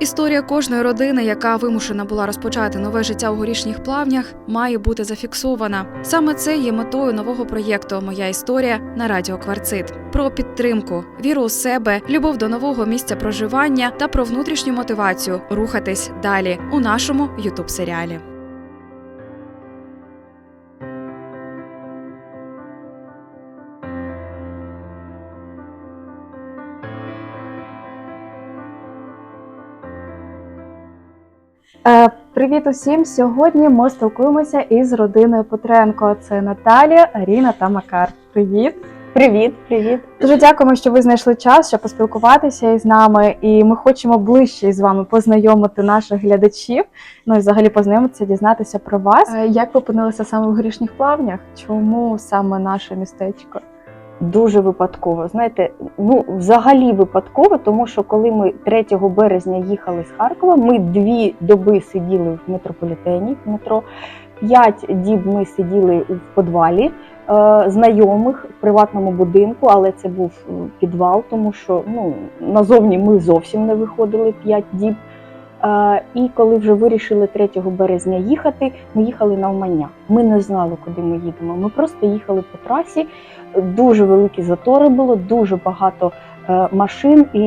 Історія кожної родини, яка вимушена була розпочати нове життя у горішніх плавнях, має бути зафіксована. Саме це є метою нового проєкту Моя історія на радіо Кварцит про підтримку, віру у себе, любов до нового місця проживання та про внутрішню мотивацію рухатись далі у нашому ютуб серіалі. Привіт усім! Сьогодні ми спілкуємося із родиною Петренко. Це Наталія, Аріна та Макар. Привіт! Привіт, привіт. Дуже дякуємо, що ви знайшли час, щоб поспілкуватися із нами. І ми хочемо ближче з вами познайомити наших глядачів. Ну і взагалі познайомитися, дізнатися про вас. Е, Як ви опинилися саме в горішніх плавнях? Чому саме наше містечко? Дуже випадково. Знаєте, ну взагалі випадково, тому що коли ми 3 березня їхали з Харкова, ми дві доби сиділи в метрополітені в метро. П'ять діб ми сиділи в підвалі е, знайомих в приватному будинку, але це був підвал, тому що ну назовні ми зовсім не виходили п'ять діб. І коли вже вирішили 3 березня їхати, ми їхали на Умання. Ми не знали, куди ми їдемо. Ми просто їхали по трасі. Дуже великі затори було, дуже багато е, машин, і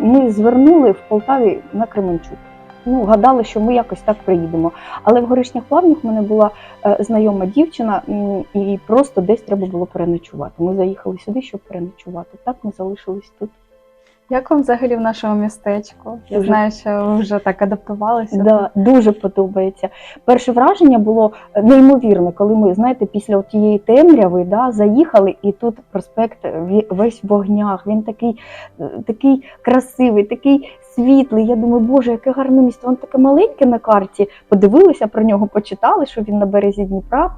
ми звернули в Полтаві на Кременчук. Ну, гадали, що ми якось так приїдемо. Але в горішніх плавнях в мене була е, знайома дівчина, і просто десь треба було переночувати. Ми заїхали сюди, щоб переночувати. Так ми залишились тут. Як вам взагалі в нашому містечку? Я знаю, що ви вже так адаптувалися. Да, дуже подобається. Перше враження було неймовірне, коли ми, знаєте, після тієї темряви да, заїхали, і тут проспект весь в вогнях. Він такий, е, такий красивий, такий світлий. Я думаю, боже, яке гарне місто. Воно таке маленьке на карті. Подивилися про нього, почитали, що він на березі Дніпра.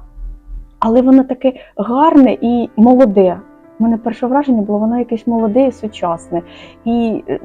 Але воно таке гарне і молоде. У мене перше враження було, воно якесь молоде і сучасне. І е,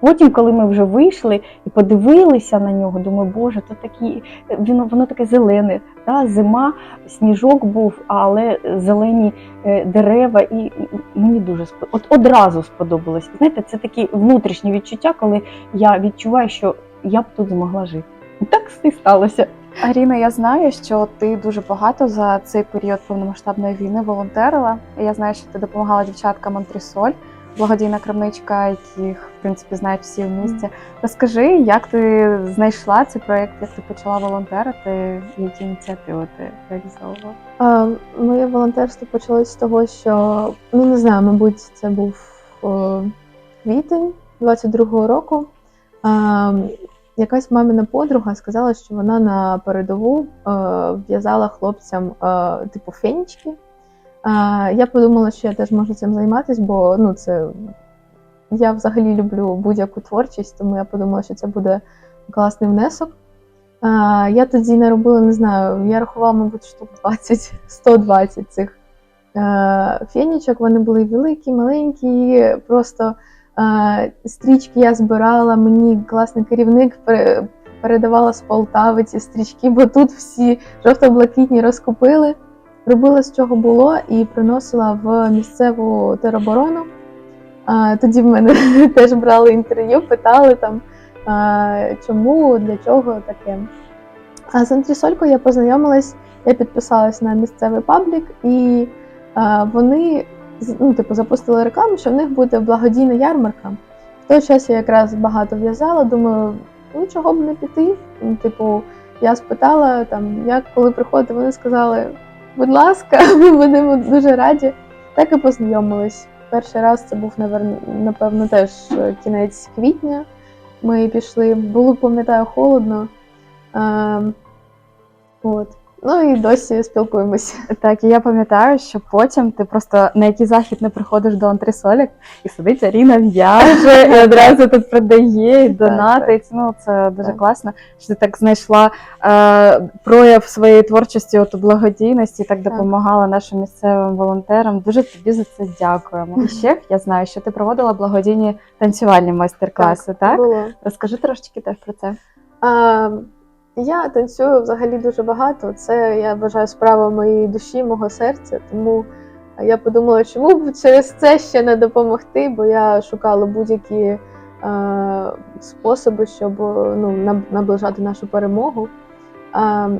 потім, коли ми вже вийшли і подивилися на нього, думаю, боже, то такі, воно, воно таке зелене. Та? Зима, сніжок був, але зелені е, дерева, і мені дуже от одразу сподобалось. Знаєте, це такі внутрішні відчуття, коли я відчуваю, що я б тут змогла жити. І Так і сталося. Аріна, я знаю, що ти дуже багато за цей період повномасштабної війни волонтерила. Я знаю, що ти допомагала дівчаткам Антрісоль, благодійна крамничка, яких в принципі знають всі в місті. Розкажи, як ти знайшла цей проєкт, як ти почала волонтерити, які ініціативи ти реалізовувала? Моє волонтерство почалось з того, що ну не знаю, мабуть, це був о, квітень 22-го року. А, якась мамина подруга сказала, що вона на передову е, в'язала хлопцям е, типу фенічки. А, я подумала, що я теж можу цим займатися, бо ну, це я взагалі люблю будь-яку творчість, тому я подумала, що це буде класний внесок. Я тоді не робила, не знаю, я рахувала, мабуть, штук 20, 120 цих е, фенічок. Вони були великі, маленькі, просто е, стрічки я збирала, мені класний керівник передавала з Полтави ці стрічки, бо тут всі жовто-блакитні розкупили. Робила з чого було і приносила в місцеву тероборону. Тоді в мене теж брали інтерв'ю, питали там, чому, для чого таке. А з антрісолькою я познайомилась, я підписалась на місцевий паблік, і вони ну, типу, запустили рекламу, що в них буде благодійна ярмарка. В той час я якраз багато в'язала, думаю, ну чого б не піти. Ну, Типу, я спитала, там, як коли приходити, вони сказали, будь ласка, ми будемо дуже раді. Так і познайомились. Перший раз це був, напевно, теж е, кінець квітня. Ми пішли, було, пам'ятаю, холодно. Ем, от. Ну і досі спілкуємося. Так, і я пам'ятаю, що потім ти просто на який захід не приходиш до антресолік, і сидить Аріна в'яже, і одразу тут продає, і донатить. Ну, це дуже Так. класно, що ти так знайшла е, прояв своєї творчості от у благодійності, так Так. допомагала нашим місцевим волонтерам. Дуже тобі за це дякуємо. І ще я знаю, що ти проводила благодійні танцювальні майстер-класи, так? Було. Розкажи трошечки теж про це. А, я танцюю взагалі дуже багато. Це я вважаю справа моєї душі, мого серця. Тому я подумала, чому б через це ще не допомогти, бо я шукала будь-які е, способи, щоб ну, наближати нашу перемогу. Е,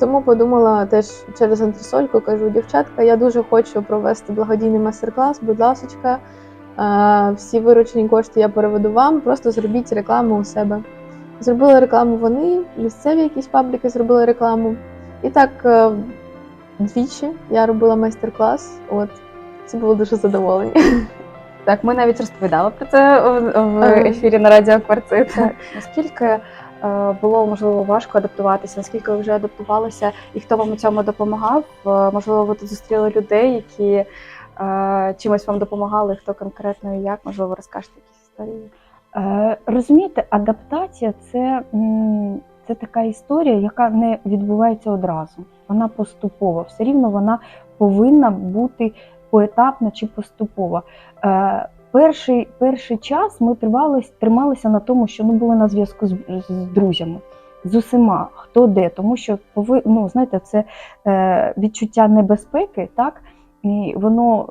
тому подумала теж через антресольку, кажу, дівчатка, я дуже хочу провести благодійний майстер-клас, будь ласочка, е, всі виручені кошти я переведу вам, просто зробіть рекламу у себе. Зробили рекламу вони, місцеві якісь пабліки зробили рекламу. І так е, двічі я робила майстер-клас. От всі були дуже задоволені. Так, ми навіть розповідали про це в- ефірі на радіо Кварцит. Наскільки е, було можливо важко адаптуватися? Наскільки ви вже адаптувалися, і хто вам у цьому допомагав? Е, Можливо, ви тут зустріли людей, які чимось вам допомагали, хто конкретно і як? Можливо, розкажете якісь історії? Е, Розумієте, адаптація це, це така історія, яка не відбувається одразу. Вона поступова. Все рівно вона повинна бути поетапна чи поступова. Е, Перший, перший час ми тривались, трималися на тому, що ну, були на зв'язку з, з друзями, з усіма, хто де, тому що ну, знаєте, це е, відчуття небезпеки, так? І воно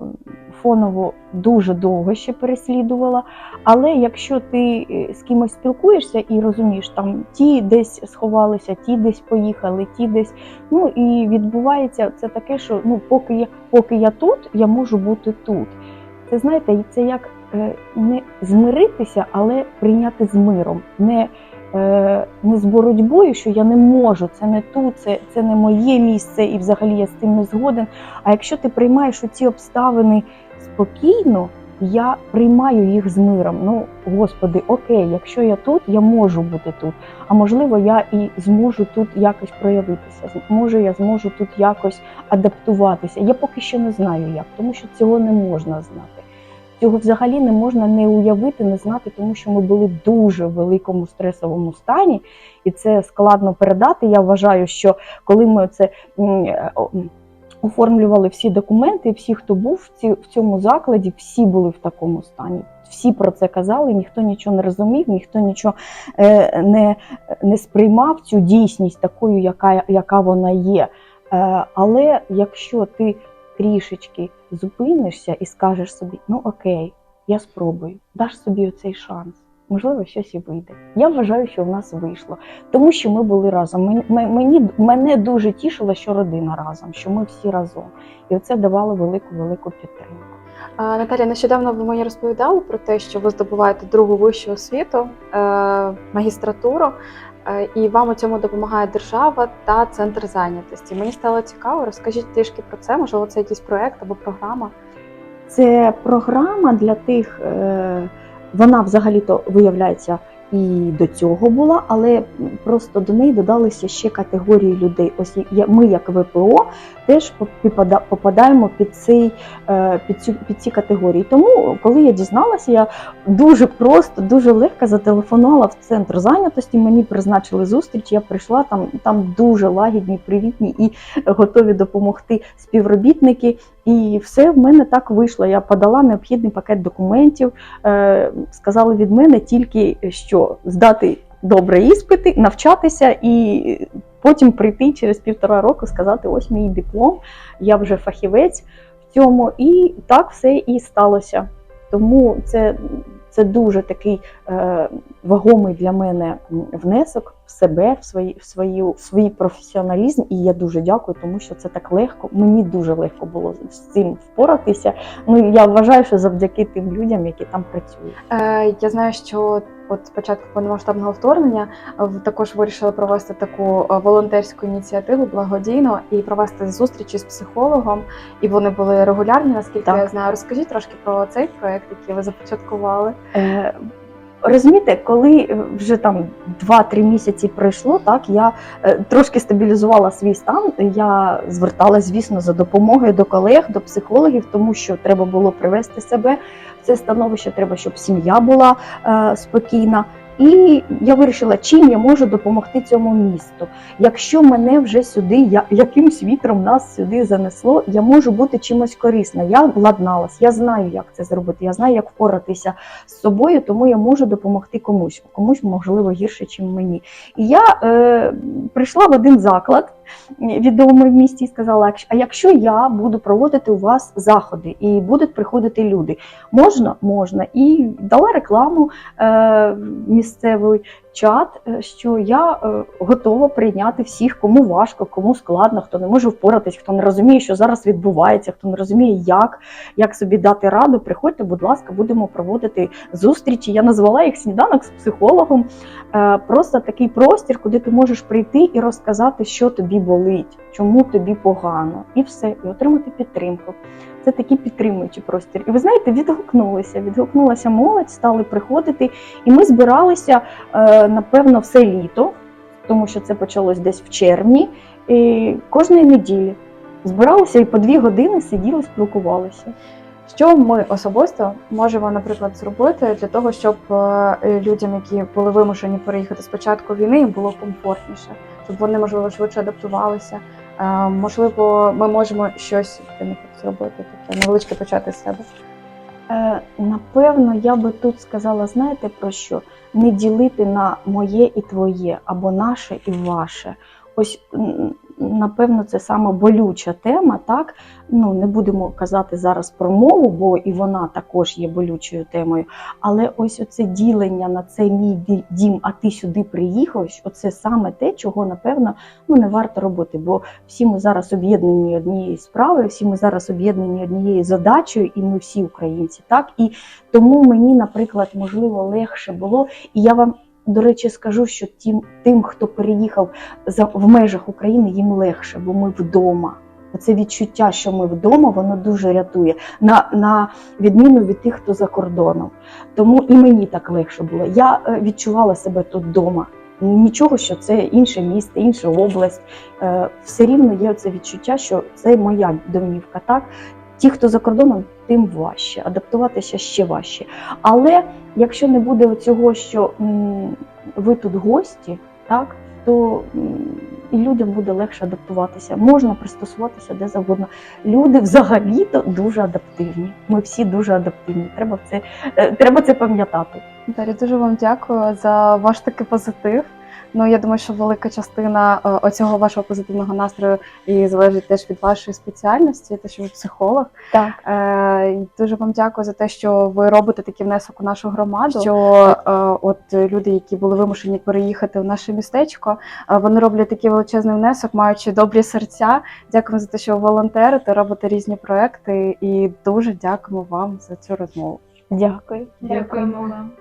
фоново дуже довго ще переслідувало. Але якщо ти е, з кимось спілкуєшся і розумієш, там ті десь сховалися, ті десь поїхали, ті десь. Ну і відбувається це таке, що ну, поки я, поки я тут, я можу бути тут. Це знаєте, це як е, не змиритися, але прийняти з миром. Не, не з боротьбою, що я не можу, це не тут, це, це не моє місце, і взагалі я з цим не згоден. А якщо ти приймаєш ці обставини спокійно, я приймаю їх з миром. Ну, господи, окей, якщо я тут, я можу бути тут. А можливо, я і зможу тут якось проявитися. Може, я зможу тут якось адаптуватися. Я поки що не знаю як, тому що цього не можна знати. Цього взагалі не можна не уявити, не знати, тому що ми були в дуже великому стресовому стані, і це складно передати. Я вважаю, що коли ми це оформлювали всі документи, всі, хто був в цьому закладі, всі були в такому стані. Всі про це казали, ніхто нічого не розумів, ніхто нічого е, не, не сприймав цю дійсність такою, яка, яка вона є. Е, але якщо ти трішечки зупинишся і скажеш собі, ну окей, я спробую, даш собі оцей шанс. Можливо, щось і вийде. Я вважаю, що в нас вийшло, тому що ми були разом. Мені, мене дуже тішило, що родина разом, що ми всі разом, і це давало велику велику підтримку. А, Наталя, нещодавно ви мені розповідали про те, що ви здобуваєте другу вищу освіту, е, магістратуру, і вам у цьому допомагає держава та центр зайнятості. Мені стало цікаво, розкажіть трішки про це. Можливо, це якийсь проект або програма. Це програма для тих, е, вона взагалі-то виявляється і до цього була, але просто до неї додалися ще категорії людей. Ось я- ми, як ВПО, теж попада- попадаємо під цей е, під цю під ці категорії. Тому, коли я дізналася, я дуже просто, дуже легко зателефонувала в центр зайнятості. Мені призначили зустріч. Я прийшла там, там дуже лагідні, привітні і готові допомогти співробітники. І все в мене так вийшло. Я подала необхідний пакет документів. Е, сказали від мене тільки що здати добре іспити, навчатися і потім прийти через півтора року, сказати: ось мій диплом, я вже фахівець в цьому. І так все і сталося. Тому це, це дуже такий е, вагомий для мене внесок в себе, в свої, в, свою, в свій професіоналізм. І я дуже дякую, тому що це так легко. Мені дуже легко було з цим впоратися. Ну я вважаю, що завдяки тим людям, які там працюють. Е, Я знаю, що от спочатку початку повномасштабного вторгнення е, також вирішили провести таку е, волонтерську ініціативу благодійно і провести зустрічі з психологом. І вони були регулярні, наскільки Так. я знаю. Розкажіть трошки про цей проект, який ви започаткували. Е, Розумієте, коли вже там 2-3 місяці пройшло, так я е, трошки стабілізувала свій стан. Я зверталася, звісно, за допомогою до колег, до психологів, тому що треба було привести себе в це становище. Треба, щоб сім'я була е, спокійна. І я вирішила, чим я можу допомогти цьому місту. Якщо мене вже сюди, я, якимсь вітром нас сюди занесло, я можу бути чимось корисна. Я владналась, я знаю, як це зробити, я знаю, як впоратися з собою, тому я можу допомогти комусь, комусь можливо гірше, ніж мені. І я е, прийшла в один заклад, відомий в місті і сказала: «А якщо- я буду проводити у вас заходи і будуть приходити люди, можна? Можна. І дала рекламу е, місцевий чат, е, що я е, готова прийняти всіх, кому важко, кому складно, хто не може впоратись, хто не розуміє, що зараз відбувається, хто не розуміє, як, як собі дати раду. Приходьте, будь ласка, будемо проводити зустрічі. Я назвала їх сніданок з психологом. Е, Просто такий простір, куди ти можеш прийти і розказати, що тобі болить, чому тобі погано, і все, і отримати підтримку. Це такий підтримуючий простір. І ви знаєте, відгукнулися. Відгукнулася молодь, стали приходити, і ми збиралися е, напевно все літо, тому що це почалось десь в червні. І кожної неділі збиралися і по дві години сиділи, спілкувалися. Що ми особисто можемо, наприклад, зробити для того, щоб е, людям, які були вимушені переїхати з початку війни, їм було комфортніше, щоб вони можливо швидше адаптувалися. Е, Можливо, ми можемо щось для них зробити, таке невеличке почати з себе. Е, Напевно, я би тут сказала, знаєте про що? Не ділити на моє і твоє, або наше і ваше. Ось напевно, це саме болюча тема. Так ну не будемо казати зараз про мову, бо і вона також є болючою темою. Але ось оце ділення на це мій дім, а ти сюди приїхав. Оце саме те, чого напевно ну не варто робити. Бо всі ми зараз об'єднані однією справою, всі ми зараз об'єднані однією задачею, і ми всі українці. Так і тому мені, наприклад, можливо, легше було, і я вам. До речі, скажу, що тим, тим, хто переїхав за в межах України, їм легше, бо ми вдома. Це відчуття, що ми вдома, воно дуже рятує на, на відміну від тих, хто за кордоном. Тому і мені так легше було. Я е, відчувала себе тут вдома. Нічого, що це інше місто, інша область. Е, Все рівно є це відчуття, що це моя домівка. Так, ті, хто за кордоном, тим важче, адаптуватися ще важче. Але якщо не буде цього, що ви тут гості, так то і людям буде легше адаптуватися. Можна пристосуватися де завгодно. Люди взагалі-то дуже адаптивні. Ми всі дуже адаптивні. Треба це, е, треба це пам'ятати. Дар'я, дуже вам дякую за ваш такий позитив. Ну я думаю, що велика частина е, оцього вашого позитивного настрою і залежить теж від вашої спеціальності, те, що ви психолог. Так. Е, Дуже вам дякую за те, що ви робите такий внесок у нашу громаду. Що е, от люди, які були вимушені переїхати в наше містечко, е, вони роблять такий величезний внесок, маючи добрі серця. Дякуємо за те, що ви волонтерите, робите різні проекти, і дуже дякуємо вам за цю розмову. Дякую. Дякуємо вам.